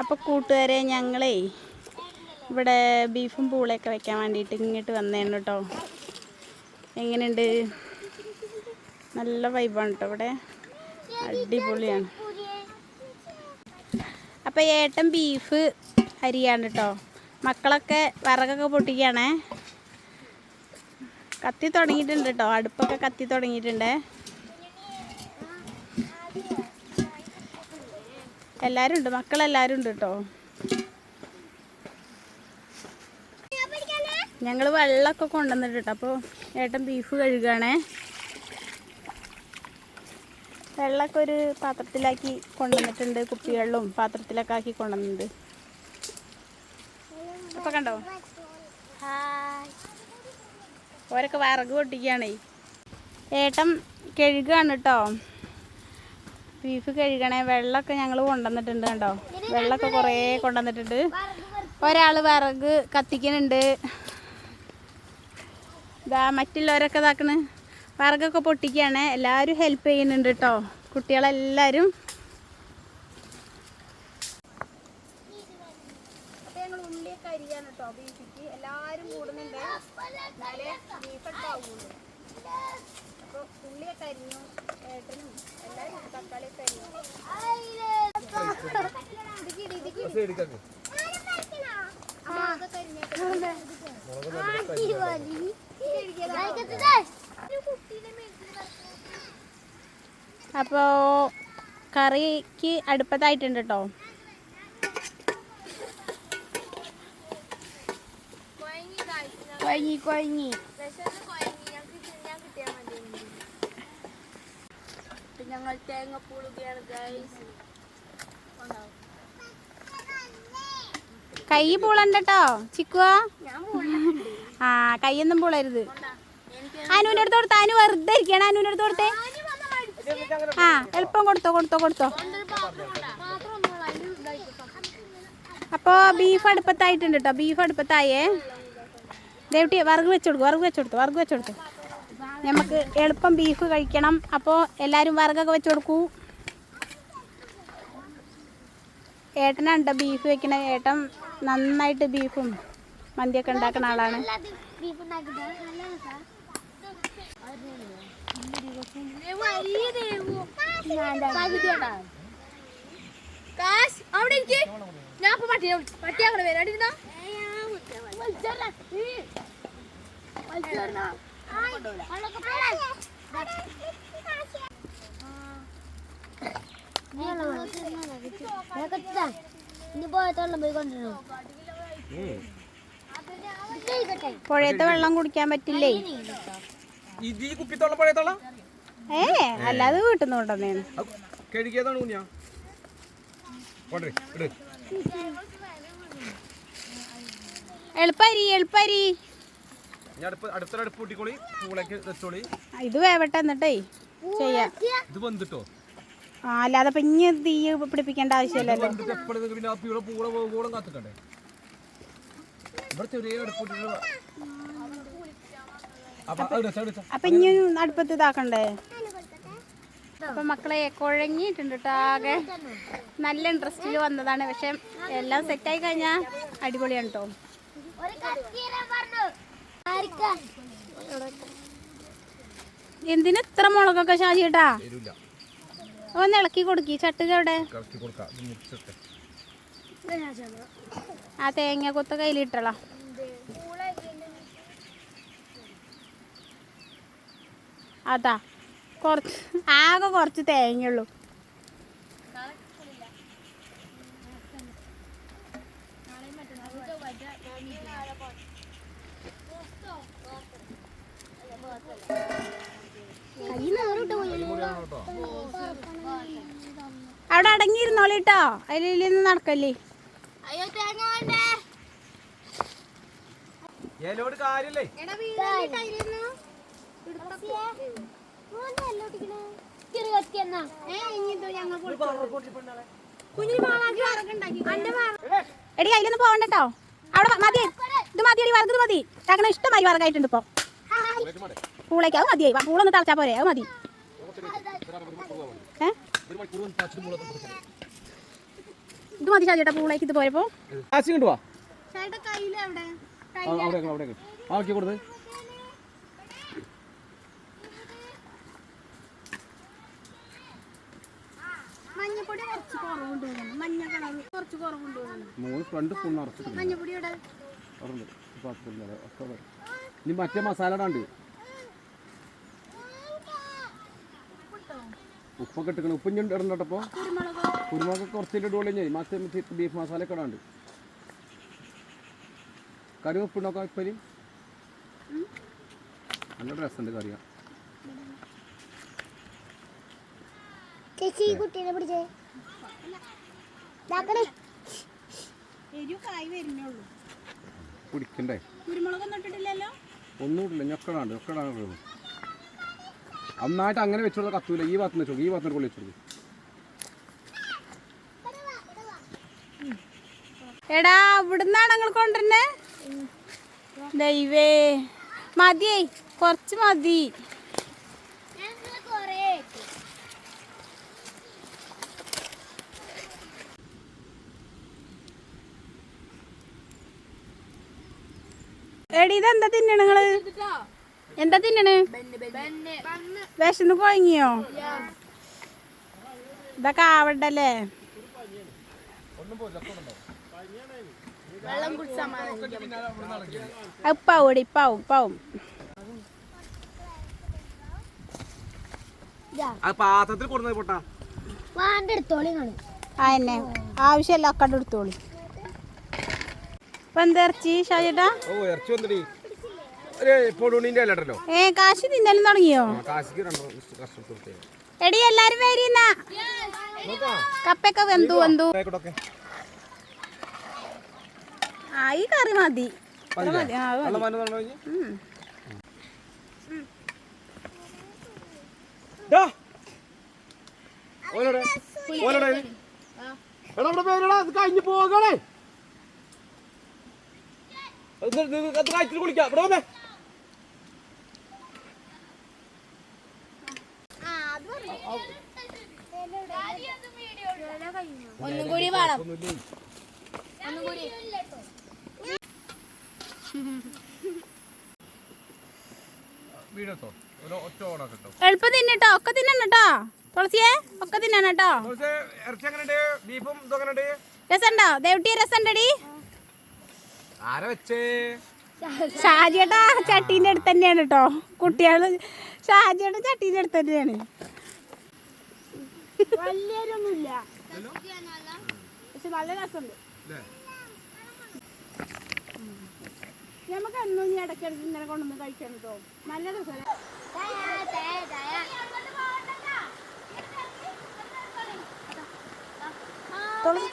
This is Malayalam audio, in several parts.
അപ്പോൾ കൂട്ടുകാരെ ഞങ്ങളേ ഇവിടെ ബീഫും പൂളയൊക്കെ വെക്കാൻ വേണ്ടിയിട്ട് ഇങ്ങോട്ട് വന്നേണ് കേട്ടോ എങ്ങനെയുണ്ട്? നല്ല വൈബാണ് കേട്ടോ ഇവിടെ. അടിപൊളിയാണ്. അപ്പോൾ ഏട്ടൻ ബീഫ് അരിയാണ് കേട്ടോ മക്കളൊക്കെ വിറകൊക്കെ പൊട്ടിക്കുകയാണേ. കത്തി തുടങ്ങിയിട്ടുണ്ട് കേട്ടോ അടുപ്പൊക്കെ കത്തി തുടങ്ങിയിട്ടുണ്ട്. എല്ലാവരും ഉണ്ട് മക്കളെല്ലാവരും ഉണ്ട് കേട്ടോ ഞങ്ങൾ വെള്ളമൊക്കെ കൊണ്ടുവന്നിട്ട് കേട്ടോ അപ്പോൾ ഏട്ടൻ ബീഫ് കഴുകുകയാണേ വെള്ളമൊക്കെ ഒരു പാത്രത്തിലാക്കി കൊണ്ടുവന്നിട്ടുണ്ട് കുപ്പികളിലും പാത്രത്തിലൊക്കെ ആക്കി കൊണ്ടുവന്നിട്ടുണ്ട്. അപ്പോൾ കണ്ടോ? ഓരൊക്കെ വിറക് പൊട്ടിക്കുകയാണേ. ഏട്ടൻ കഴുകുകയാണ് കേട്ടോ ബീഫ് കഴുകണേ വെള്ളമൊക്കെ ഞങ്ങൾ കൊണ്ടുവന്നിട്ടുണ്ട് കണ്ടോ? വെള്ളമൊക്കെ കുറേ കൊണ്ടുവന്നിട്ടുണ്ട്. ഒരാൾ വിറക് കത്തിക്കുന്നുണ്ട്. ഇതാ മറ്റുള്ളവരൊക്കെ ഇതാക്കണ്. വിറകൊക്കെ പൊട്ടിക്കുകയാണ്. എല്ലാവരും ഹെൽപ്പ് ചെയ്യുന്നുണ്ട് കേട്ടോ. കുട്ടികളെല്ലാവരും. ബീഫിക്ക് എല്ലാവരും കൂടുന്നുണ്ട്. ബീഫ് ആവുള്ളൂ. അപ്പോൾ ഉള്ളിയൊക്കെ അരിഞ്ഞു ഏട്ടനും എല്ലാവരും തക്കാളിയൊക്കെ അരിഞ്ഞു. അപ്പോൾ കറിക്ക് അടുപ്പത്തായിട്ടുണ്ട് കേട്ടോ കൊഴങ്ങി കുഴങ്ങി ഞങ്ങൾ തേങ്ങ പൂളുകയാണ് ഗൈസ് കൈ പൂളണ്ട കേട്ടോ ചിക്കുവ ആ കൈയൊന്നും പൂളരുത്. അനുവിന്റെ അടുത്ത് കൊടുത്ത അനു വെറുതെ ഇരിക്കണം അനുവിന്റെ അടുത്ത് കൊടുത്തേ. ആ എളുപ്പം കൊടുത്തോ കൊടുത്തോ കൊടുത്തോ. അപ്പോൾ ബീഫ് അടുപ്പത്തായിട്ടുണ്ട് കേട്ടോ ബീഫ് അടുപ്പത്തായേ. ദേവട്ടി വറുക് വെച്ചു കൊടുക്കും വറുക് വെച്ചു കൊടുത്തു വറുക് വെച്ചു കൊടുത്തു. നമുക്ക് എളുപ്പം ബീഫ് കഴിക്കണം. അപ്പോൾ എല്ലാവരും വറുകൊക്കെ വെച്ച് കൊടുക്കൂ. ഏട്ടനുണ്ട് ബീഫ് വെക്കണ. ഏട്ടൻ നന്നായിട്ട് ബീഫും മന്തിയൊക്കെ ഉണ്ടാക്കുന്ന ആളാണ്. ഞാൻ ഇപ്പൊ പട്ടി പട്ടി അങ്ങനെ വരാണ്ടിരുന്ന പുഴയത്തെ വെള്ളം കുടിക്കാൻ പറ്റില്ലേ? ഇത് ഈ കുപ്പിത്തോളം പഴയത്തോളം? ഏ അല്ലാതെ വീട്ടിൽ നിന്ന് കഴുകിയതാണ് എളുപ്പരി എളുപ്പരി. അടുപ്പ് അടുത്തൊരു അടുപ്പ് കൂട്ടിക്കോളി പൂളേക്ക് വെച്ചോളി. ഇത് വേവട്ടെ എന്നിട്ടേ ചെയ്യാം. ഇത് വന്നിട്ടോ ആ അല്ലാതെ ഇപ്പം ഇനി തീ പിടിപ്പിക്കേണ്ട ആവശ്യമില്ലല്ലോ. വന്നിട്ട് എപ്പോഴും പിന്നെ ആ പൂള പൂള പൂളം കാത്തിക്കണ്ടേ? ഇവിടെ ചെറിയ അടുപ്പ് ഇട്ടിട്ട് അപ്പൊ അത് എടുത്തോ, എടുത്തോ. അപ്പം ഇനി അടുപ്പത്ത് ഇതാക്കണ്ടേ? അപ്പൊ മക്കളെ കുഴങ്ങിയിട്ടുണ്ട് കേട്ടോ ആകെ. നല്ല ഇൻട്രസ്റ്റിൽ വന്നതാണ്. പക്ഷെ എല്ലാം സെറ്റായി കഴിഞ്ഞാ അടിപൊളിയാണ് കേട്ടോ ഒരു കത്തിയിടാൻ പറഞ്ഞു. ആർക്കാ എന്തിന് ഇത്ര മുളകൊക്കെ ഷാജിട്ടാ ഒന്ന് ഇളക്കി കൊടുക്കി. ചട്ടുക അവിടെ ആ തേങ്ങ കൊത്ത കയ്യിലിട്ടളാ അതാ. കുറച്ച് ആകെ കുറച്ച് തേങ്ങയുള്ളൂ. മുറിയാണ് കേട്ടോ അവിടെ അടങ്ങിയിരുന്നോളി കേട്ടോ അതിലൊന്നും നടക്കല്ലേ? അയ്യോ തേങ്ങ വേണ്ടേ? ഏലോട് കാര്യല്ലേ? എടി അതിലൊന്നും പോകണ്ട കേട്ടോ അവിടെ മതി. ഇത് മതി എടി വർഗത് മതി. അങ്ങനെ ഇഷ്ടമായി വർഗമായിട്ടുണ്ട് ഇപ്പോൾ പൂളേക്ക് അത് മതിയായി. വ- പൂളൊന്ന് തളച്ചാൽ പോരെ അത് മതി. ഇത് മതി ഷാജിയേട്ടാ പൂളേക്ക് ഇത് വാ. ചേട്ടാ കയ്യിലെവിടെ? അവിടെ അവിടെ ആക്കി കൊടുത്ത്. മഞ്ഞപ്പൊടി കുറച്ച് കുറവുണ്ട് തോന്നുന്നു മഞ്ഞ കളർ കുറച്ച് കുറവുണ്ട് തോന്നുന്നു മഞ്ഞപ്പൊടി ഇവിടെ. ഇനി മറ്റേ മസാല ഇടാണ്ട്. ഉപ്പൊക്കെ ഇട്ടിക്കണം ഉപ്പ് ഇഞ്ഞി ഇടണ്ടപ്പോ കുരുമുളക്? കുറച്ചിട്ട് ഇടുള്ളൂ ഞാൻ മറ്റേ ബീഫ് മസാല ഒക്കെ ഇടാണ്ട്. കറി ഉപ്പുണ്ടോക്കാം ഇപ്പം നല്ല രസമുണ്ട് കറിയാ. ചേച്ചി കുട്ടീനെ പിടിച്ചേ. കുരുമുളകൊന്നും ഇട്ടിട്ടില്ലല്ലോ? ഞൊക്കടാണ് ഇടുന്നത്. നന്നായിട്ട് അങ്ങനെ വെച്ചോളൂ കത്തൂല. ഈ ഭാഗത്ത് വെച്ചോളൂ ഈ ഭാഗത്ത് കൊള്ളി വെച്ചോളൂ എടാ ഇവിടുന്നാണ് ഞങ്ങൾ കൊണ്ടുവരുന്നേ? ദൈവേ. മതിയേ. കുറച്ച് മതി കൊറേ എടി ഇതെന്താ തിന്നണ നിങ്ങൾ? എന്താ തിന്നണ്? വിശന്ന് കൊഴങ്ങിയോ ഇതൊക്കെ ആവണ്ടല്ലേ? അത് ഇപ്പാവും എടി ഇപ്പാവും പാത്രത്തിൽ പൊട്ടാ. ആ എന്നെ. ആവശ്യമല്ല ഒക്കെ എടുത്തോളി. ഇപ്പൊ എന്താ ഇറച്ചി ഷാജേട്ടാ ഓ ഇറച്ചി വന്നിടി. ഒരു ഏ കാശി തിന്നലും തുടങ്ങിയോ? എടി എല്ലാരും വരീന്നാ കപ്പൊക്കെ വെന്തു വെന്തു. ആയിക്കോട്ടെ ആ ഈ കറി മതി. കഴിഞ്ഞ് പോകണേ. അത് കഴിച്ചിട്ട് കുളിക്കാം. ഇവിടെ വന്നേ. ഒന്നും കൂടി വേണം. ഓണാക്കി കേട്ടോ. എളുപ്പം തിന്നട്ടോ ഒക്കെ തിന്നണട്ടോ തുളസിയെ ഒക്കെ തിന്നണട്ടോ രസമുണ്ടോ? ദേവട്ടിയ രസമുണ്ടടി? ആരാ വെച്ചേ? ഷാജിയേട്ടാ ചട്ടീന്റെ അടുത്ത് തന്നെയാണ് കേട്ടോ കുട്ടികൾ ഷാജിയേട്ട ചട്ടീന്റെ അടുത്ത് തന്നെയാണ്. വലിയൊന്നുമില്ല പക്ഷെ നല്ല രസമുണ്ട്. നമുക്ക് എന്നും ഈ ഇടയ്ക്കിടയ്ക്ക് ഇങ്ങനെ കൊണ്ടുവന്ന് കഴിക്കണം കേട്ടോ നല്ല രസമല്ലേ? തുളസി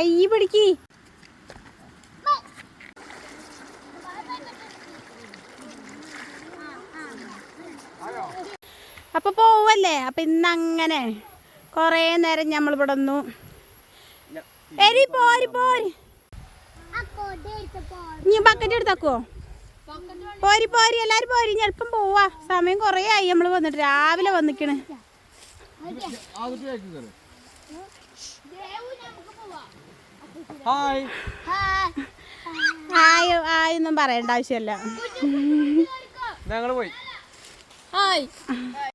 കൈ പിടിക്ക്. അപ്പൊ പോവല്ലേ? അപ്പൊ ഇന്ന് അങ്ങനെ കൊറേ നേരം നമ്മൾ ഇവിടെ വന്നു എരി പോരി പോരി. നീ ബക്കറ്റ് എടുത്താക്കോ പോരി പോരി. എല്ലാരും പോരി. ഇനി എളുപ്പം പോവാ. സമയം കൊറേ ആയി നമ്മൾ വന്നിട്ട്. രാവിലെ വന്നിക്കണ്. ഹായ്. ഹായ്. ആയോ ഒന്നും പറയണ്ട ആവശ്യമല്ല. ഞങ്ങൾ പോയി. ഹായ്.